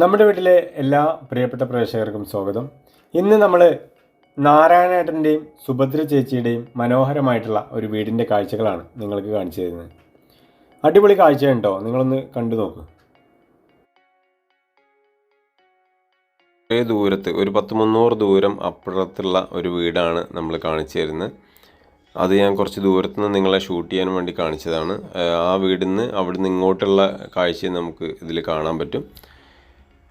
നമ്മുടെ വീട്ടിലെ എല്ലാ പ്രിയപ്പെട്ട പ്രേക്ഷകർക്കും സ്വാഗതം. ഇന്ന് നമ്മൾ നാരായണേട്ടന്റെയും സുഭദ്ര ചേച്ചിയുടെയും മനോഹരമായിട്ടുള്ള ഒരു വീടിന്റെ കാഴ്ചകളാണ് നിങ്ങൾക്ക് കാണിച്ചു തരുന്നത്. അടിപൊളി കാഴ്ചയുണ്ടോ? നിങ്ങളൊന്ന് കണ്ടു നോക്ക്. കുറേ ദൂരത്ത് ഒരു പത്ത് മുന്നൂറ് ദൂരം അപ്പുറത്തുള്ള ഒരു വീടാണ് നമ്മൾ കാണിച്ചു തരുന്നത്. അത് ഞാൻ കുറച്ച് ദൂരത്തു നിന്ന് നിങ്ങളെ ഷൂട്ട് ചെയ്യാൻ വേണ്ടി കാണിച്ചതാണ്. ആ വീടിൽ അവിടുന്ന് അവിടെ ഇങ്ങോട്ടുള്ള കാഴ്ചയും നമുക്ക് ഇതിൽ കാണാൻ പറ്റും.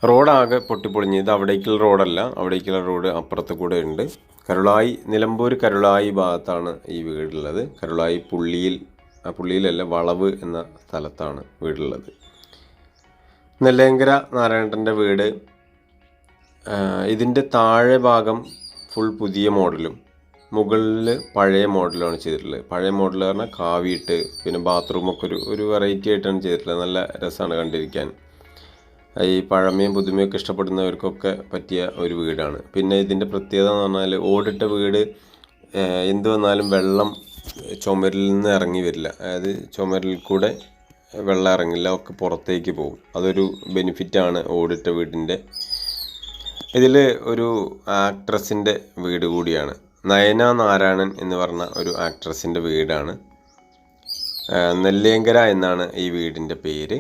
റോഡാകെ പൊട്ടിപ്പൊളിഞ്ഞ് ഇത് അവിടേക്കുള്ള റോഡല്ല അവിടേക്കുള്ള റോഡ് അപ്പുറത്ത് കൂടെ ഉണ്ട്. കരുളായി നിലമ്പൂർ കരുളായി ഭാഗത്താണ് ഈ വീടുള്ളത്. കരുളായി പുള്ളിയിൽ പുള്ളിയിലല്ല വളവ് എന്ന സ്ഥലത്താണ് വീടുള്ളത്. നെല്ലേങ്കര നാരായണന്റെ വീട് ഇതിന്റെ താഴെ ഭാഗം ഫുൾ പുതിയ മോഡലും മുകളിൽ പഴയ മോഡലാണ് ചെയ്തിട്ടുള്ളത്. പഴയ മോഡൽ പറഞ്ഞാൽ കാവിയിട്ട് പിന്നെ ബാത്റൂമൊക്കെ ഒരു ഒരു വെറൈറ്റി ആയിട്ടാണ് ചെയ്തിട്ടുള്ളത്. നല്ല രസമാണ് കണ്ടിരിക്കാൻ. ഈ പഴമയും പുതുമയൊക്കെ ഇഷ്ടപ്പെടുന്നവർക്കൊക്കെ പറ്റിയ ഒരു വീടാണ്. പിന്നെ ഇതിന്റെ പ്രത്യേകത എന്ന് പറഞ്ഞാൽ ഓടിട്ട വീട് എന്ത് വന്നാലും വെള്ളം ചുമരിൽ നിന്ന് ഇറങ്ങി വരില്ല. അതായത് ചുമരിൽ കൂടെ വെള്ളം ഇറങ്ങില്ല ഒക്കെ പുറത്തേക്ക് പോകും. അതൊരു ബെനിഫിറ്റാണ് ഓടിട്ട വീടിന്റെ. ഇതിൽ ഒരു ആക്ട്രസിന്റെ വീട് കൂടിയാണ്. നയന നാരായണൻ എന്ന് പറഞ്ഞ ഒരു ആക്ട്രസിന്റെ വീടാണ്. നെല്ലിയങ്കര എന്നാണ് ഈ വീടിന്റെ പേര്.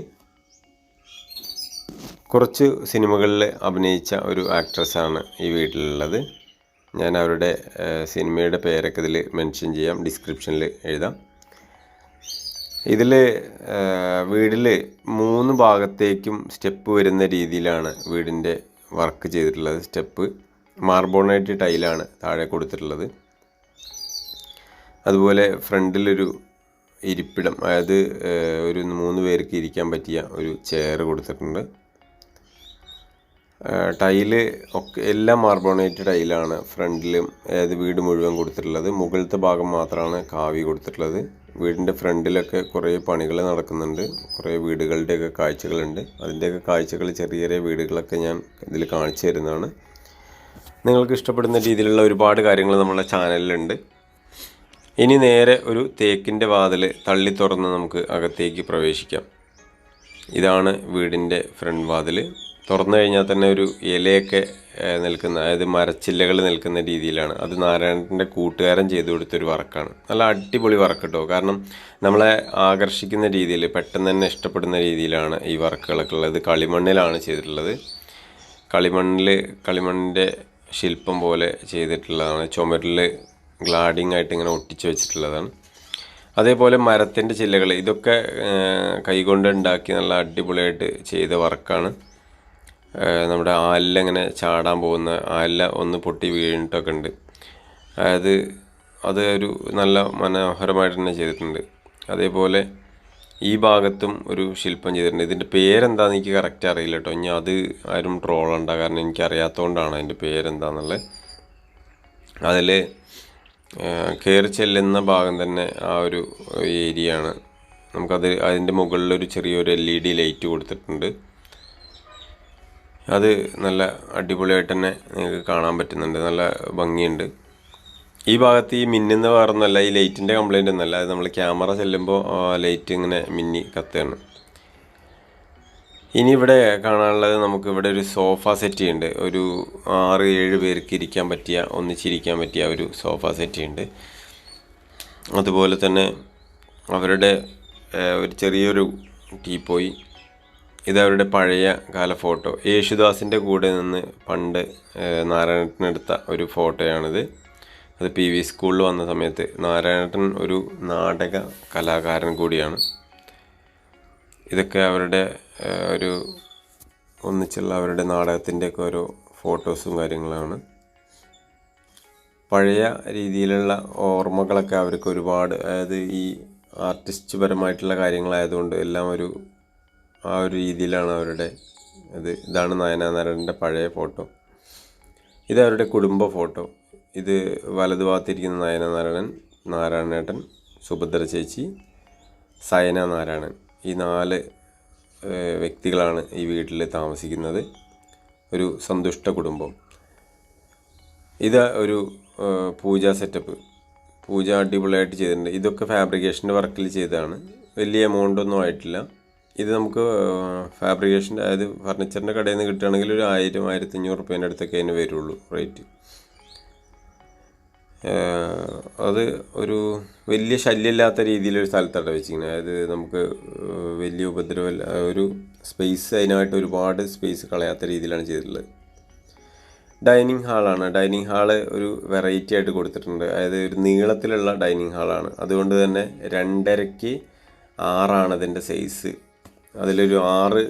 കുറച്ച് സിനിമകളിൽ അഭിനയിച്ച ഒരു ആക്ട്രസ്സാണ് ഈ വീട്ടിലുള്ളത്. ഞാൻ അവരുടെ സിനിമയുടെ പേരൊക്കെ ഇതിൽ മെൻഷൻ ചെയ്യാം. ഡിസ്ക്രിപ്ഷനിൽ എഴുതാം. ഇതിൽ വീടിൽ മൂന്ന് ഭാഗത്തേക്കും സ്റ്റെപ്പ് വരുന്ന രീതിയിലാണ് വീടിന്റെ വർക്ക് ചെയ്തിട്ടുള്ളത്. സ്റ്റെപ്പ് മാർബോണൈറ്റ് ടൈലാണ് താഴെ കൊടുത്തിട്ടുള്ളത്. അതുപോലെ ഫ്രണ്ടിലൊരു ഇരിപ്പിടം അതായത് ഒരു മൂന്ന് പേർക്ക് ഇരിക്കാൻ പറ്റിയ ഒരു ചെയർ കൊടുത്തിട്ടുണ്ട്. ടൈൽ ഒക്കെ എല്ലാം മാർബോണേറ്റ് ടൈലാണ്. ഫ്രണ്ടിലും അതായത് വീട് മുഴുവൻ കൊടുത്തിട്ടുള്ളത്. മുകളിലത്തെ ഭാഗം മാത്രമാണ് കാവി കൊടുത്തിട്ടുള്ളത്. വീടിന്റെ ഫ്രണ്ടിലൊക്കെ കുറേ പണികൾ നടക്കുന്നുണ്ട്. കുറേ വീടുകളുടെയൊക്കെ കാഴ്ചകളുണ്ട്. അതിന്റെയൊക്കെ കാഴ്ചകൾ ചെറിയ ചെറിയ വീടുകളൊക്കെ ഞാൻ ഇതിൽ കാണിച്ചു തരുന്നതാണ്. നിങ്ങൾക്ക് ഇഷ്ടപ്പെടുന്ന രീതിയിലുള്ള ഒരുപാട് കാര്യങ്ങൾ നമ്മുടെ ചാനലിലുണ്ട്. ഇനി നേരെ ഒരു തേക്കിന്റെ വാതിൽ തള്ളി തുറന്ന് നമുക്ക് അകത്തേക്ക് പ്രവേശിക്കാം. ഇതാണ് വീടിന്റെ ഫ്രണ്ട് വാതിൽ തുറന്നു കഴിഞ്ഞാൽ തന്നെ ഒരു ഇലയൊക്കെ നിൽക്കുന്ന അതായത് മരച്ചില്ലകൾ നിൽക്കുന്ന രീതിയിലാണ്. അത് നാരായണന്റെ കൂട്ടുകാരൻ ചെയ്തു കൊടുത്തൊരു വർക്കാണ്. നല്ല അടിപൊളി വർക്ക് കേട്ടോ കാരണം നമ്മളെ ആകർഷിക്കുന്ന രീതിയിൽ പെട്ടെന്ന് തന്നെ ഇഷ്ടപ്പെടുന്ന രീതിയിലാണ് ഈ വർക്കുകളൊക്കെ ഉള്ളത്. കളിമണ്ണിലാണ് ചെയ്തിട്ടുള്ളത്. കളിമണ്ണിൽ കളിമണ്ണിന്റെ ശില്പം പോലെ ചെയ്തിട്ടുള്ളതാണ്. ചുമരിൽ ഗ്ലാഡിങ് ആയിട്ട് ഇങ്ങനെ ഒട്ടിച്ചു വെച്ചിട്ടുള്ളതാണ്. അതേപോലെ മരത്തിന്റെ ചില്ലകൾ ഇതൊക്കെ കൈകൊണ്ട് ഉണ്ടാക്കി നല്ല അടിപൊളിയായിട്ട് ചെയ്ത വർക്കാണ്. നമ്മുടെ ആലിലങ്ങനെ ചാടാൻ പോകുന്ന ആലില ഒന്ന് പൊട്ടി വീണിട്ടൊക്കെ ഉണ്ട്. അതായത് അത് ഒരു നല്ല മനോഹരമായിട്ട് തന്നെ ചെയ്തിട്ടുണ്ട്. അതേപോലെ ഈ ഭാഗത്തും ഒരു ശില്പം ചെയ്തിട്ടുണ്ട്. ഇതിന്റെ പേരെന്താണെന്ന് എനിക്ക് കറക്റ്റ് അറിയില്ല കേട്ടോ. ഇനി അത് ആരും ട്രോളണ്ട കാരണം എനിക്ക് അറിയാത്തതുകൊണ്ടാണ് അതിന്റെ പേരെന്താന്നുള്ളത്. അതിൽ കയറി ചെല്ലുന്ന ഭാഗം തന്നെ ആ ഒരു ഏരിയ ആണ് നമുക്കത് അതിന്റെ മുകളിൽ ഒരു ചെറിയൊരു എൽ ഇ ഡി ലൈറ്റ് കൊടുത്തിട്ടുണ്ട്. അത് നല്ല അടിപൊളിയായിട്ട് തന്നെ നിങ്ങൾക്ക് കാണാൻ പറ്റുന്നുണ്ട്. നല്ല ഭംഗിയുണ്ട്. ഈ ഭാഗത്ത് ഈ മിന്നുന്ന വേറൊന്നുമല്ല ഈ ലൈറ്റിന്റെ കംപ്ലൈന്റ് ഒന്നുമല്ല അത് നമ്മൾ ക്യാമറ ചെല്ലുമ്പോൾ ലൈറ്റ് ഇങ്ങനെ മിന്നി കത്തുകയാണ് ഇനി ഇവിടെ കാണാനുള്ളത് നമുക്ക് ഇവിടെ ഒരു സോഫ സെറ്റ് ഉണ്ട് ഒരു ആറ് ഏഴ് പേർക്ക് ഇരിക്കാൻ പറ്റിയ ഒന്നിച്ചിരിക്കാൻ പറ്റിയ ഒരു സോഫ സെറ്റ് ഉണ്ട് അതുപോലെ തന്നെ അവരുടെ ഒരു ചെറിയൊരു ടീപ്പോയി. ഇത് അവരുടെ പഴയ കാല ഫോട്ടോ. യേശുദാസിന്റെ കൂടെ നിന്ന് പണ്ട് നാരായണേട്ടനെടുത്ത ഒരു ഫോട്ടോയാണിത്. അത് പി വി സ്കൂളിൽ വന്ന സമയത്ത് നാരായണൻ ഒരു നാടക കലാകാരൻ കൂടിയാണ്. ഇതൊക്കെ അവരുടെ ഒരു ഒന്നിച്ചുള്ള അവരുടെ നാടകത്തിന്റെയൊക്കെ ഓരോ ഫോട്ടോസും കാര്യങ്ങളാണ്. പഴയ രീതിയിലുള്ള ഓർമ്മകളൊക്കെ അവർക്ക് ഒരുപാട് അതായത് ഈ ആർട്ടിസ്റ്റ് പരമായിട്ടുള്ള കാര്യങ്ങളായതുകൊണ്ട് എല്ലാം ഒരു ആ ഒരു രീതിയിലാണ് അവരുടെ ഇത്. ഇതാണ് നയനാനാരായണന്റെ പഴയ ഫോട്ടോ. ഇത് അവരുടെ കുടുംബ ഫോട്ടോ. ഇത് വലതു ഭാഗത്തിരിക്കുന്ന നയനനാരായണൻ നാരായണേട്ടൻ സുഭദ്ര ചേച്ചി സയന നാരായണൻ. ഈ നാല് വ്യക്തികളാണ് ഈ വീട്ടിൽ താമസിക്കുന്നത്. ഒരു സന്തുഷ്ട കുടുംബം. ഇത് ഒരു പൂജാ സെറ്റപ്പ്. പൂജ അടിപൊളിയായിട്ട് ചെയ്തിട്ടുണ്ട്. ഇതൊക്കെ ഫാബ്രിക്കേഷന്റെ വർക്കിൽ ചെയ്തതാണ്. വലിയ എമൗണ്ട് ഒന്നും ആയിട്ടില്ല. ഇത് നമുക്ക് ഫാബ്രിക്കേഷന്റെ അതായത് ഫർണിച്ചറിന്റെ കടയിൽ നിന്ന് കിട്ടുകയാണെങ്കിൽ ഒരു ആയിരം ആയിരത്തി അഞ്ഞൂറ് റുപ്യേന്റെ അടുത്തൊക്കെ അതിന് വരുള്ളൂ റേറ്റ് അത് ഒരു വലിയ ശല്യമില്ലാത്ത രീതിയിലൊരു സ്ഥലത്താണ് വെച്ചിരിക്കുന്നത്. അതായത് നമുക്ക് വലിയ ഉപദ്രവമില്ല ഒരു സ്പേസ് അതിനായിട്ട് ഒരുപാട് സ്പേസ് കളയാത്ത രീതിയിലാണ് ചെയ്തിട്ടുള്ളത്. ഡൈനിങ് ഹാളാണ് ഡൈനിങ് ഹാൾ ഒരു വെറൈറ്റി ആയിട്ട് കൊടുത്തിട്ടുണ്ട്. അതായത് ഒരു നീളത്തിലുള്ള ഡൈനിങ് ഹാളാണ് അതുകൊണ്ട് തന്നെ രണ്ടരയ്ക്ക് ആറാണ് അതിന്റെ സൈസ് അതിലൊരു ആറ്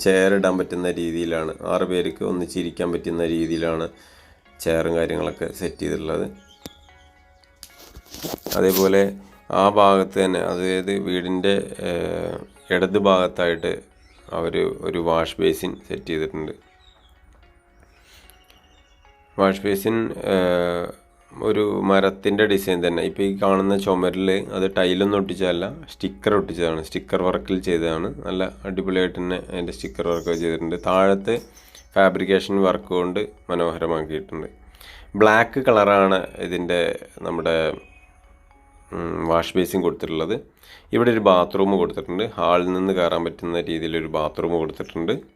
ചെയർ ഇടാൻ പറ്റുന്ന രീതിയിലാണ്. ആറ് പേർക്ക് ഒന്നിച്ചിരിക്കാൻ പറ്റുന്ന രീതിയിലാണ് ചെയറും കാര്യങ്ങളൊക്കെ സെറ്റ് ചെയ്തിട്ടുള്ളത്. അതേപോലെ ആ ഭാഗത്ത് തന്നെ അതായത് വീടിന്റെ ഇടത് ഭാഗത്തായിട്ട് അവർ ഒരു വാഷ് ബേസിൻ സെറ്റ് ചെയ്തിട്ടുണ്ട്. വാഷ് ബേസിൻ ഒരു മരത്തിന്റെ ഡിസൈൻ തന്നെ. ഇപ്പോൾ ഈ കാണുന്ന ചുമരിൽ അത് ടൈലൊന്നും ഒട്ടിച്ചതല്ല സ്റ്റിക്കർ ഒട്ടിച്ചതാണ്. സ്റ്റിക്കർ വർക്കിൽ ചെയ്തതാണ്. നല്ല അടിപൊളിയായിട്ട് തന്നെ അതിന്റെ സ്റ്റിക്കർ വർക്ക് ചെയ്തിട്ടുണ്ട്. താഴത്തെ ഫാബ്രിക്കേഷൻ വർക്ക് കൊണ്ട് മനോഹരമാക്കിയിട്ടുണ്ട്. ബ്ലാക്ക് കളറാണ് ഇതിന്റെ നമ്മുടെ വാഷ് ബേസിൻ കൊടുത്തിട്ടുള്ളത്. ഇവിടെ ഒരു ബാത്റൂം കൊടുത്തിട്ടുണ്ട്. ഹാളിൽ നിന്ന് കയറാൻ പറ്റുന്ന രീതിയിലൊരു ബാത്റൂം കൊടുത്തിട്ടുണ്ട്.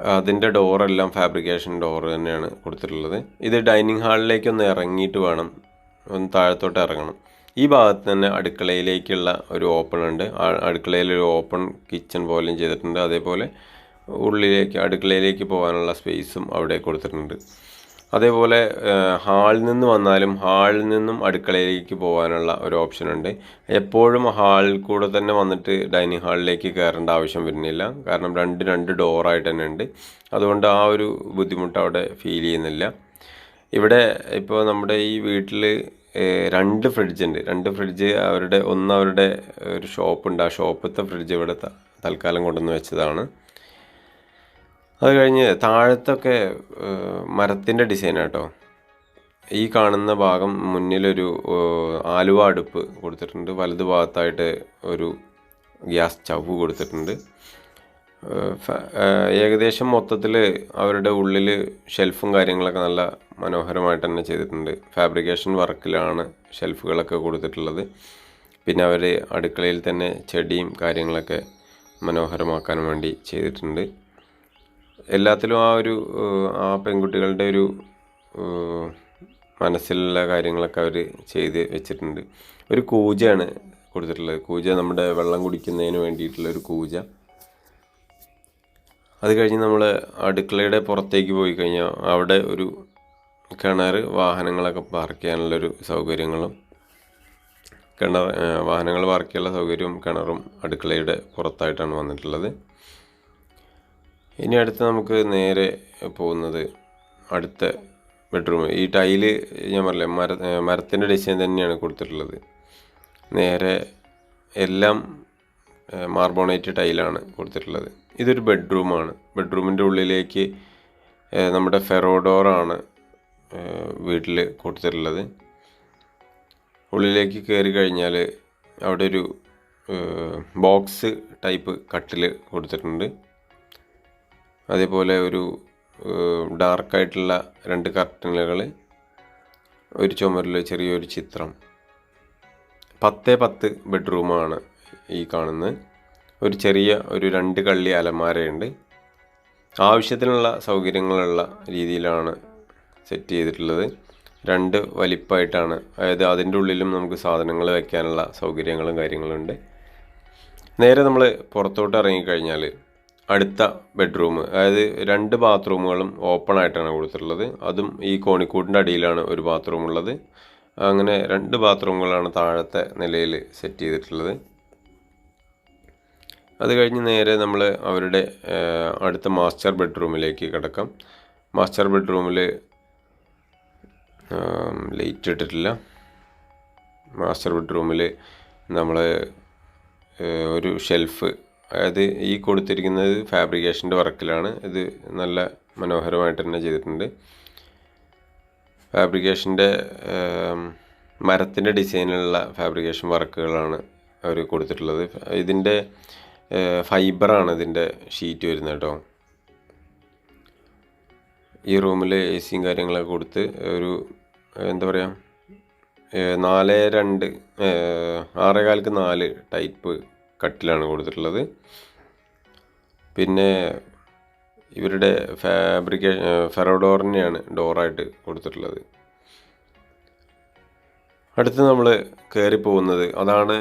അതിന്റെ ഡോറെല്ലാം ഫാബ്രിക്കേഷൻ ഡോർ തന്നെയാണ് കൊടുത്തിട്ടുള്ളത്. ഇത് ഡൈനിങ് ഹാളിലേക്ക് ഒന്ന് ഇറങ്ങിയിട്ട് വേണം. ഒന്ന് താഴത്തോട്ട് ഇറങ്ങണം. ഈ ഭാഗത്ത് തന്നെ അടുക്കളയിലേക്കുള്ള ഒരു ഓപ്പൺ ഉണ്ട്. അടുക്കളയിൽ ഒരു ഓപ്പൺ കിച്ചൺ പോലെയും ചെയ്തിട്ടുണ്ട്. അതേപോലെ ഉള്ളിലേക്ക് അടുക്കളയിലേക്ക് പോകാനുള്ള സ്പേസും അവിടെ കൊടുത്തിട്ടുണ്ട്. അതേപോലെ ഹാളിൽ നിന്ന് വന്നാലും ഹാളിൽ നിന്നും അടുക്കളയിലേക്ക് പോകാനുള്ള ഒരു ഓപ്ഷൻ ഉണ്ട്. എപ്പോഴും ഹാളിൽ കൂടെ തന്നെ വന്നിട്ട് ഡൈനിങ് ഹാളിലേക്ക് കയറേണ്ട ആവശ്യം വരുന്നില്ല. കാരണം രണ്ട് രണ്ട് ഡോറായിട്ട് തന്നെ ഉണ്ട്. അതുകൊണ്ട് ആ ഒരു ബുദ്ധിമുട്ട് അവിടെ ഫീൽ ചെയ്യുന്നില്ല. ഇവിടെ ഇപ്പോൾ നമ്മുടെ ഈ വീട്ടിൽ രണ്ട് ഫ്രിഡ്ജ് ഉണ്ട്. രണ്ട് ഫ്രിഡ്ജ് അവരുടെ ഒന്ന് അവരുടെ ഒരു ഷോപ്പുണ്ട് ആ ഷോപ്പത്തെ ഫ്രിഡ്ജ് ഇവിടെ തൽക്കാലം കൊണ്ടുവന്ന് വെച്ചതാണ്. അത് കഴിഞ്ഞ് താഴത്തൊക്കെ മരത്തിന്റെ ഡിസൈൻ ആട്ടോ. ഈ കാണുന്ന ഭാഗം മുന്നിലൊരു ആലുവ അടുപ്പ് കൊടുത്തിട്ടുണ്ട്. വലതു ഭാഗത്തായിട്ട് ഒരു ഗ്യാസ് സ്റ്റവ് കൊടുത്തിട്ടുണ്ട്. ഏകദേശം മൊത്തത്തിൽ അവരുടെ ഉള്ളിൽ ഷെൽഫും കാര്യങ്ങളൊക്കെ നല്ല മനോഹരമായിട്ട് തന്നെ ചെയ്തിട്ടുണ്ട്. ഫാബ്രിക്കേഷൻ വർക്കിലാണ് ഷെൽഫുകളൊക്കെ കൊടുത്തിട്ടുള്ളത്. പിന്നെ അവർ അടുക്കളയിൽ തന്നെ ചെടിയും കാര്യങ്ങളൊക്കെ മനോഹരമാക്കാൻ വേണ്ടി ചെയ്തിട്ടുണ്ട്. എല്ലാത്തിലും ആ ഒരു ആ പെൺകുട്ടികളുടെ ഒരു മനസ്സിലുള്ള കാര്യങ്ങളൊക്കെ അവർ ചെയ്ത് വെച്ചിട്ടുണ്ട്. ഒരു കൂജയാണ് കൊടുത്തിട്ടുള്ളത്. കൂജ നമ്മുടെ വെള്ളം കുടിക്കുന്നതിന് വേണ്ടിയിട്ടുള്ള ഒരു കൂജ. അത് കഴിഞ്ഞ് നമ്മൾ അടുക്കളയുടെ പുറത്തേക്ക് പോയി കഴിഞ്ഞാൽ അവിടെ ഒരു കിണർ വാഹനങ്ങളൊക്കെ പാർക്ക് ചെയ്യാനുള്ളൊരു സൗകര്യങ്ങളും കിണർ വാഹനങ്ങൾ പാർക്ക് ചെയ്യാനുള്ള സൗകര്യവും കിണറും അടുക്കളയുടെ പുറത്തായിട്ടാണ് വന്നിട്ടുള്ളത്. ഇനി അടുത്ത് നമുക്ക് നേരെ പോകുന്നത് അടുത്ത ബെഡ്റൂം ഈ ടൈൽ ഞാൻ പറഞ്ഞില്ലേ മര മരത്തിന്റെ ഡിസൈൻ തന്നെയാണ് കൊടുത്തിട്ടുള്ളത്. നേരെ എല്ലാം മാർബോണേറ്റ് ടൈലാണ് കൊടുത്തിട്ടുള്ളത്. ഇതൊരു ബെഡ്റൂമാണ് ബെഡ്റൂമിന്റെ ഉള്ളിലേക്ക് നമ്മുടെ ഫെറോഡോറാണ് വീട്ടിൽ കൊടുത്തിട്ടുള്ളത്. ഉള്ളിലേക്ക് കയറി കഴിഞ്ഞാൽ അവിടെ ഒരു ബോക്സ് ടൈപ്പ് കട്ടിൽ കൊടുത്തിട്ടുണ്ട്. അതേപോലെ ഒരു ഡാർക്കായിട്ടുള്ള രണ്ട് കർട്ടനുകൾ ഒരു ചുമരിൽ ചെറിയൊരു ചിത്രം. പത്ത് പത്ത് ബെഡ്റൂമാണ് ഈ കാണുന്നത്. ഒരു ചെറിയ ഒരു രണ്ട് കള്ളി അലമാരയുണ്ട്. ആവശ്യത്തിനുള്ള സൗകര്യങ്ങളുള്ള രീതിയിലാണ് സെറ്റ് ചെയ്തിട്ടുള്ളത്. രണ്ട് വലിപ്പമായിട്ടാണ് അതായത് അതിന്റെ ഉള്ളിലും നമുക്ക് സാധനങ്ങൾ വയ്ക്കാനുള്ള സൗകര്യങ്ങളും കാര്യങ്ങളും ഉണ്ട് നേരെ നമ്മൾ പുറത്തോട്ട് ഇറങ്ങിക്കഴിഞ്ഞാൽ അടുത്ത ബെഡ്റൂം. അതായത് രണ്ട് ബാത്റൂമുകളും ഓപ്പൺ ആയിട്ടാണ് കൊടുത്തിട്ടുള്ളത്. അതും ഈ കോണിക്കൂട്ടിന്റെ അടിയിലാണ് ഒരു ബാത്റൂം ഉള്ളത്. അങ്ങനെ രണ്ട് ബാത്റൂമുകളാണ് താഴത്തെ നിലയിൽ സെറ്റ് ചെയ്തിട്ടുള്ളത്. അത് കഴിഞ്ഞ് നേരെ നമ്മൾ അവരുടെ അടുത്ത മാസ്റ്റർ ബെഡ്റൂമിലേക്ക് കിടക്കാം. മാസ്റ്റർ ബെഡ്റൂമിൽ ലൈറ്റ് ഇട്ടിട്ടില്ല. മാസ്റ്റർ ബെഡ്റൂമിൽ നമ്മൾ ഒരു ഷെൽഫ് അതായത് ഈ കൊടുത്തിരിക്കുന്നത് ഫാബ്രിക്കേഷന്റെ വർക്കിലാണ്. ഇത് നല്ല മനോഹരമായിട്ട് തന്നെ ചെയ്തിട്ടുണ്ട്. ഫാബ്രിക്കേഷന്റെ മരത്തിന്റെ ഡിസൈനിലുള്ള ഫാബ്രിക്കേഷൻ വർക്കുകളാണ് അവർ കൊടുത്തിട്ടുള്ളത്. ഇതിന്റെ ഫൈബറാണ് ഇതിന്റെ ഷീറ്റ് വരുന്നത് കേട്ടോ. ഈ റൂമിൽ എ സിയും കാര്യങ്ങളൊക്കെ കൊടുത്ത് ഒരു എന്താ പറയുക നാല് രണ്ട് ഏഹ്, ആറേകാൽക്ക് നാല് ടൈപ്പ് കട്ടിലാണ് കൊടുത്തിട്ടുള്ളത്. പിന്നെ ഇവരുടെ ഫാബ്രിക്കേ ഫെറോഡോറിനെയാണ് ഡോറായിട്ട് കൊടുത്തിട്ടുള്ളത്. അടുത്ത് നമ്മൾ കയറി പോകുന്നത് അതാണ്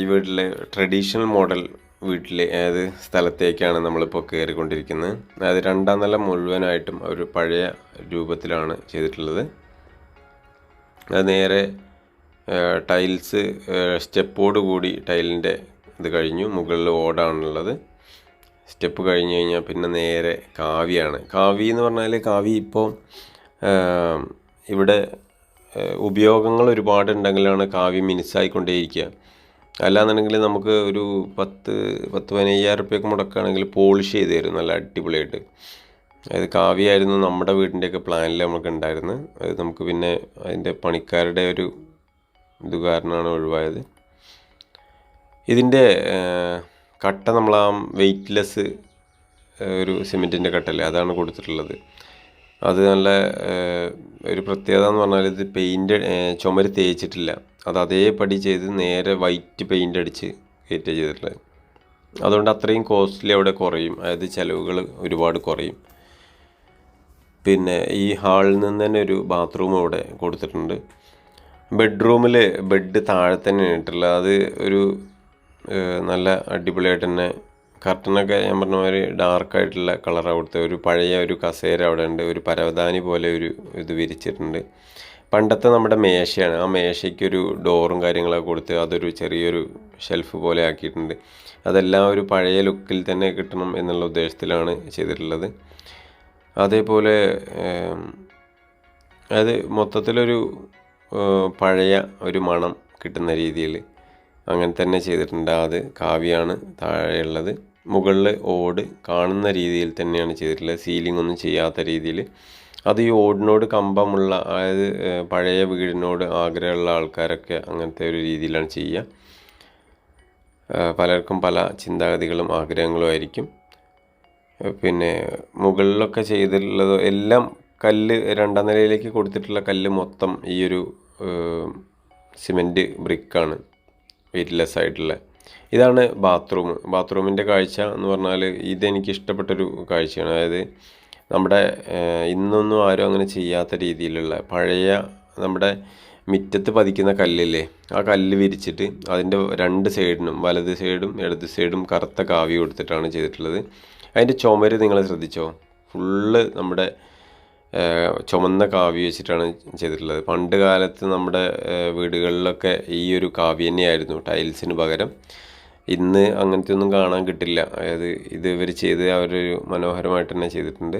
ഈ വീട്ടിലെ ട്രഡീഷണൽ മോഡൽ വീട്ടിലെ ഏത് സ്ഥലത്തേക്കാണ് നമ്മളിപ്പോൾ കയറിക്കൊണ്ടിരിക്കുന്നത് അതായത് രണ്ടാം നില മുഴുവനായിട്ടും ഒരു പഴയ രൂപത്തിലാണ് ചെയ്തിട്ടുള്ളത്. അത് നേരെ ടൈൽസ് സ്റ്റെപ്പോട് കൂടി ടൈലിന്റെ ഇത് കഴിഞ്ഞു മുകളിൽ ഓടാണുള്ളത്. സ്റ്റെപ്പ് കഴിഞ്ഞ് കഴിഞ്ഞാൽ പിന്നെ നേരെ കാവിയാണ്. കാവി എന്ന് പറഞ്ഞാൽ കാവി ഇപ്പോൾ ഇവിടെ ഉപയോഗങ്ങൾ ഒരുപാടുണ്ടെങ്കിലാണ് കാവ്യ കാവി മിനുസായിക്കൊണ്ടേയിരിക്കുക അല്ലാന്നുണ്ടെങ്കിൽ നമുക്ക് ഒരു പത്ത് പത്ത് പതിനയ്യായിരം റുപ്യൊക്കെ മുടക്കുകയാണെങ്കിൽ പോളിഷ് ചെയ്ത് തരും നല്ല അടിപൊളിയായിട്ട്. അതായത് കാവ്യായിരുന്നു നമ്മുടെ വീടിന്റെയൊക്കെ പ്ലാനിൽ നമുക്ക് ഉണ്ടായിരുന്നത്. അത് നമുക്ക് പിന്നെ അതിന്റെ പണിക്കാരുടെ ഒരു ഇത് കാരണമാണ് ഒഴിവായത്. ഇതിന്റെ കട്ട നമ്മൾ ആ വെയ്റ്റ്ലെസ് ഒരു സിമെന്റിന്റെ കട്ടല്ലേ അതാണ് കൊടുത്തിട്ടുള്ളത്. അത് നല്ല ഒരു പ്രത്യേകത എന്ന് പറഞ്ഞാൽ ഇത് പെയിന്റ് ചുമര് തേച്ചിട്ടില്ല. അത് അതേപടി ചെയ്ത് നേരെ വൈറ്റ് പെയിന്റ് അടിച്ച് കയറ്റുക ചെയ്തിട്ടുള്ളത്. അതുകൊണ്ട് അത്രയും കോസ്റ്റ്ലി അവിടെ കുറയും. അതായത് ചിലവുകൾ ഒരുപാട് കുറയും. പിന്നെ ഈ ഹാളിൽ നിന്ന് തന്നെ ഒരു ബാത്റൂം അവിടെ കൊടുത്തിട്ടുണ്ട്. ബെഡ്റൂമിൽ ബെഡ് താഴെ തന്നെ ഇട്ടുള്ളത് അത് ഒരു നല്ല അടിപൊളിയായിട്ട് തന്നെ കർട്ടനൊക്കെ ഞാൻ പറഞ്ഞ മാതിരി ഡാർക്കായിട്ടുള്ള കളറാണ് കൊടുത്തത്. ഒരു പഴയ ഒരു കസേര അവിടെ ഉണ്ട്. ഒരു പരവതാനി പോലെ ഒരു ഇത് വിരിച്ചിട്ടുണ്ട്. പണ്ടത്തെ നമ്മുടെ മേശയാണ്. ആ മേശയ്ക്കൊരു ഡോറും കാര്യങ്ങളൊക്കെ കൊടുത്ത് അതൊരു ചെറിയൊരു ഷെൽഫ് പോലെ ആക്കിയിട്ടുണ്ട്. അതെല്ലാം ഒരു പഴയ ലുക്കിൽ തന്നെ കിട്ടണം എന്നുള്ള ഉദ്ദേശത്തിലാണ് ചെയ്തിട്ടുള്ളത്. അതേപോലെ അത് മൊത്തത്തിലൊരു പഴയ ഒരു മണം കിട്ടുന്ന രീതിയിൽ അങ്ങനെ തന്നെ ചെയ്തിട്ടുണ്ട്. അത് കാവ്യാണ് താഴെയുള്ളത്. മുകളിൽ ഓട് കാണുന്ന രീതിയിൽ തന്നെയാണ് ചെയ്തിട്ടുള്ളത്. സീലിംഗ് ഒന്നും ചെയ്യാത്ത രീതിയിൽ അത് ഈ ഓടിനോട് കമ്പമുള്ള അതായത് പഴയ വീടിനോട് ആഗ്രഹമുള്ള ആൾക്കാരൊക്കെ അങ്ങനത്തെ ഒരു രീതിയിലാണ് ചെയ്യുക. പലർക്കും പല ചിന്താഗതികളും ആഗ്രഹങ്ങളും ആയിരിക്കും. പിന്നെ മുകളിലൊക്കെ ചെയ്തിട്ടുള്ളത് എല്ലാം കല്ല് രണ്ടാം നിലയിലേക്ക് കൊടുത്തിട്ടുള്ള കല്ല് മൊത്തം ഈ ഒരു സിമെന്റ് ബ്രിക്കാണ്. വെയ്റ്റ്ലെസ് ആയിട്ടുള്ള. ഇതാണ് ബാത്റൂം ബാത്റൂമിന്റെ കാഴ്ച എന്ന് പറഞ്ഞാൽ ഇതെനിക്ക് ഇഷ്ടപ്പെട്ടൊരു കാഴ്ചയാണ്. അതായത് നമ്മുടെ ഇന്നൊന്നും ആരും അങ്ങനെ ചെയ്യാത്ത രീതിയിലുള്ള പഴയ നമ്മുടെ മുറ്റത്ത് പതിക്കുന്ന കല്ലില്ലേ? ആ കല്ല് വിരിച്ചിട്ട് അതിന്റെ രണ്ട് സൈഡിനും വലത് സൈഡും ഇടത് സൈഡും കറുത്ത കാവി കൊടുത്തിട്ടാണ് ചെയ്തിട്ടുള്ളത്. അതിന്റെ ചുമര് നിങ്ങൾ ശ്രദ്ധിച്ചോ? ഫുള്ള് നമ്മുടെ ചുമന്ന കാവ്യ വെച്ചിട്ടാണ് ചെയ്തിട്ടുള്ളത്. പണ്ട് കാലത്ത് നമ്മുടെ വീടുകളിലൊക്കെ ഈ ഒരു കാവ്യ തന്നെയായിരുന്നു ടൈൽസിന് പകരം. ഇന്ന് അങ്ങനത്തെ ഒന്നും കാണാൻ കിട്ടില്ല. അതായത് ഇത് ഇവർ ചെയ്ത് അവരൊരു മനോഹരമായിട്ട് തന്നെ ചെയ്തിട്ടുണ്ട്.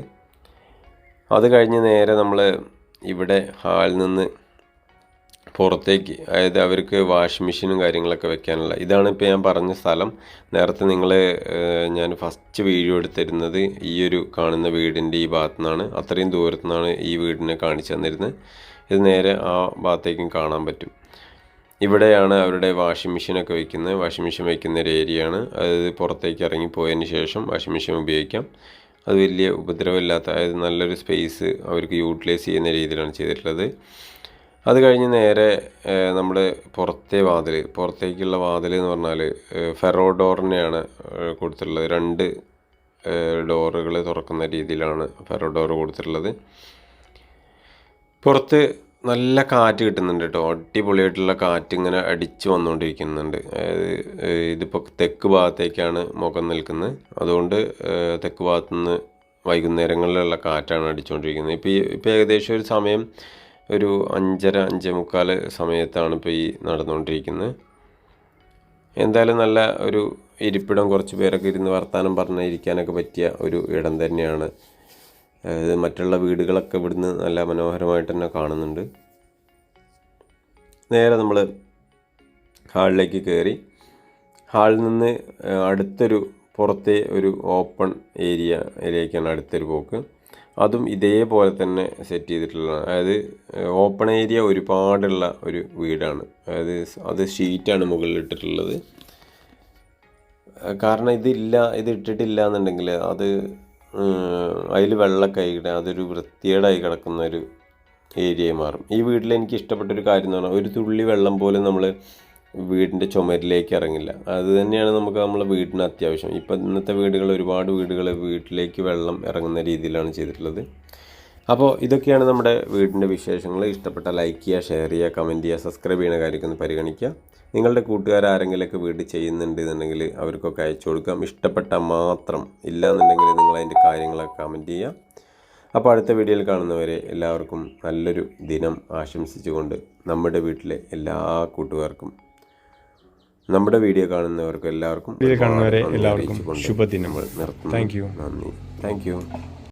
അത് കഴിഞ്ഞ് നേരെ നമ്മൾ ഇവിടെ ഹാളിൽ നിന്ന് പുറത്തേക്ക് അതായത് അവർക്ക് വാഷിംഗ് മെഷീനും കാര്യങ്ങളൊക്കെ വെക്കാനുള്ള. ഇതാണ് ഇപ്പോൾ ഞാൻ പറഞ്ഞ സ്ഥലം. നേരത്തെ നിങ്ങൾ ഞാൻ ഫസ്റ്റ് വീഡിയോ എടുത്തിരുന്നത് ഈ ഒരു കാണുന്ന വീടിന്റെ ഈ ഭാഗത്തു നിന്നാണ് അത്രയും ദൂരത്തു നിന്നാണ് ഈ വീടിനെ കാണിച്ചു തന്നിരുന്നത്. ഇത് നേരെ ആ ഭാഗത്തേക്കും കാണാൻ പറ്റും. ഇവിടെയാണ് അവരുടെ വാഷിംഗ് മെഷീനൊക്കെ വയ്ക്കുന്നത് വാഷിംഗ് മെഷീൻ വയ്ക്കുന്ന ഒരു ഏരിയയാണ് അതായത് പുറത്തേക്ക് ഇറങ്ങി പോയതിന് ശേഷം വാഷിംഗ് മെഷീൻ ഉപയോഗിക്കാം. അത് വലിയ ഉപദ്രവമില്ലാത്ത അതായത് നല്ലൊരു സ്പേസ് അവർക്ക് യൂട്ടിലൈസ് ചെയ്യുന്ന രീതിയിലാണ് ചെയ്തിട്ടുള്ളത്. അത് കഴിഞ്ഞ് നേരെ നമ്മൾ പുറത്തെ വാതിൽ പുറത്തേക്കുള്ള വാതിൽ എന്ന് പറഞ്ഞാൽ ഫെറോ ഡോറിനെയാണ് കൊടുത്തിട്ടുള്ളത്. രണ്ട് ഡോറുകൾ തുറക്കുന്ന രീതിയിലാണ് ഫെറോ ഡോർ കൊടുത്തിട്ടുള്ളത്. പുറത്ത് നല്ല കാറ്റ് കിട്ടുന്നുണ്ട് കേട്ടോ. അടിപൊളിയായിട്ടുള്ള കാറ്റ് ഇങ്ങനെ അടിച്ച് വന്നുകൊണ്ടിരിക്കുന്നുണ്ട്. അതായത് ഇതിപ്പോൾ തെക്ക് ഭാഗത്തേക്കാണ് മുഖം നിൽക്കുന്നത്. അതുകൊണ്ട് തെക്ക് ഭാഗത്തുനിന്ന് വൈകുന്നേരങ്ങളിലുള്ള കാറ്റാണ് അടിച്ചുകൊണ്ടിരിക്കുന്നത്. ഇപ്പോൾ ഇപ്പോൾ ഏകദേശം ഒരു സമയം ഒരു അഞ്ചര അഞ്ചേ മുക്കാൽ സമയത്താണ് ഇപ്പോൾ ഈ നടന്നുകൊണ്ടിരിക്കുന്നത് എന്തായാലും നല്ല ഒരു ഇരിപ്പിടം കുറച്ച് പേരൊക്കെ ഇരുന്ന് വർത്തമാനം പറഞ്ഞ് ഇരിക്കാനൊക്കെ പറ്റിയ ഒരു ഇടം തന്നെയാണ്. അതായത് മറ്റുള്ള വീടുകളൊക്കെ ഇവിടുന്ന് നല്ല മനോഹരമായിട്ട് തന്നെ കാണുന്നുണ്ട്. നേരെ നമ്മൾ ഹാളിലേക്ക് കയറി ഹാളിൽ നിന്ന് അടുത്തൊരു പുറത്തെ ഒരു ഓപ്പൺ ഏരിയ അടുത്തൊരു പോക്ക്. അതും ഇതേപോലെ തന്നെ സെറ്റ് ചെയ്തിട്ടുള്ളതാണ്. അതായത് ഓപ്പൺ ഏരിയ ഒരുപാടുള്ള ഒരു വീടാണ്. അതായത് അത് ഷീറ്റാണ് മുകളിൽ ഇട്ടിട്ടുള്ളത് കാരണം ഇതില്ല ഇത് ഇട്ടിട്ടില്ല എന്നുണ്ടെങ്കിൽ അത് അതിൽ വെള്ളമൊക്കെ ആയിക്കട്ടെ അതൊരു വൃത്തികേടായി കിടക്കുന്ന ഒരു ഏരിയയായി മാറും. ഈ വീട്ടിൽ എനിക്ക് ഇഷ്ടപ്പെട്ട ഒരു കാര്യം എന്ന് പറഞ്ഞാൽ ഒരു തുള്ളി വെള്ളം പോലും നമ്മൾ വീടിന്റെ ചുമരിലേക്ക് ഇറങ്ങില്ല. അത് തന്നെയാണ് നമുക്ക് നമ്മളെ വീടിന് അത്യാവശ്യം. ഇപ്പം ഇന്നത്തെ വീടുകൾ ഒരുപാട് വീടുകൾ വീട്ടിലേക്ക് വെള്ളം ഇറങ്ങുന്ന രീതിയിലാണ് ചെയ്തിട്ടുള്ളത്. അപ്പോൾ ഇതൊക്കെയാണ് നമ്മുടെ വീടിന്റെ വിശേഷങ്ങൾ. ഇഷ്ടപ്പെട്ട ലൈക്ക് ചെയ്യുക ഷെയർ ചെയ്യുക കമന്റ് ചെയ്യുക സബ്സ്ക്രൈബ് ചെയ്യുന്ന കാര്യമൊക്കെ ഒന്ന് പരിഗണിക്കുക. നിങ്ങളുടെ കൂട്ടുകാർ ആരെങ്കിലുമൊക്കെ വീട് ചെയ്യുന്നുണ്ട് എന്നുണ്ടെങ്കിൽ അവർക്കൊക്കെ അയച്ചു കൊടുക്കാം. ഇഷ്ടപ്പെട്ട മാത്രം ഇല്ല എന്നുണ്ടെങ്കിൽ നിങ്ങൾ അതിന്റെ കാര്യങ്ങളൊക്കെ കമന്റ് ചെയ്യുക. അപ്പോൾ അടുത്ത വീഡിയോയിൽ കാണുന്നവരെ എല്ലാവർക്കും നല്ലൊരു ദിനം ആശംസിച്ചുകൊണ്ട് നമ്മുടെ വീട്ടിലെ എല്ലാ കൂട്ടുകാർക്കും നമ്മുടെ വീഡിയോ കാണുന്നവർക്ക് എല്ലാവർക്കും വീഡിയോ കാണുന്നവരെ എല്ലാവർക്കും ശുഭദിനം. താങ്ക് യു നന്ദി. Thank you